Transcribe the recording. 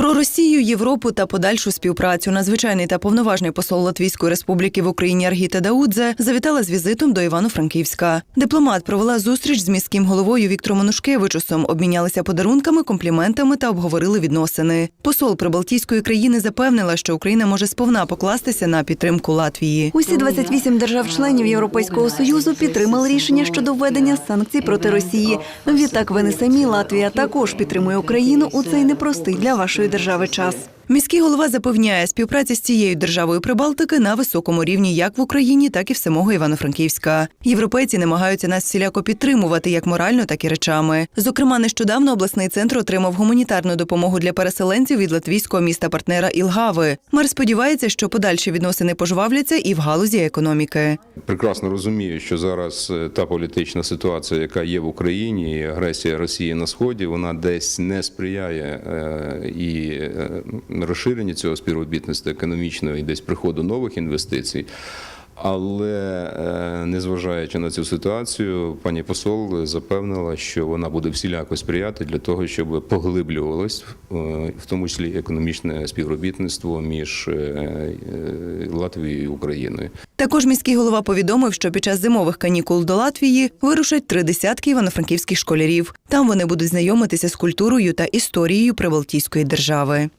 Про Росію, Європу та подальшу співпрацю надзвичайний та повноважний посол Латвійської республіки в Україні Аргіта Даудзе завітала з візитом до Івано-Франківська. Дипломат провела зустріч з міським головою Віктором Онушкевичусом, обмінялися подарунками, компліментами та обговорили відносини. Посол Прибалтійської країни запевнила, що Україна може сповна покластися на підтримку Латвії. Усі 28 держав-членів Європейського союзу підтримали рішення щодо введення санкцій проти Росії. Відтак, ви не самі Латвія також підтримує Україну у цей непростий для вашої держави час. Міський голова запевняє, співпраця з цією державою Прибалтики на високому рівні як в Україні, так і в самого Івано-Франківська. Європейці намагаються нас всіляко підтримувати як морально, так і речами. Зокрема, нещодавно обласний центр отримав гуманітарну допомогу для переселенців від латвійського міста партнера Ілгави. Мер сподівається, що подальші відносини пожвавляться і в галузі економіки. прекрасно розумію, що зараз е, та політична ситуація, яка є в Україні, і агресія Росії на сході, вона десь не сприяє е, і розширенню цього співробітництва економічного і десь приходу нових інвестицій. Але е, незважаючи на цю ситуацію, пані посол запевнила, що вона буде всіляко сприяти для того, щоб поглиблювалось, е, в тому числі економічне співробітництво між е, Латвією і Україною. Також міський голова повідомив, що під час зимових канікул до Латвії вирушать три десятки івано-франківських школярів. Там вони будуть знайомитися з культурою та історією Прибалтійської держави.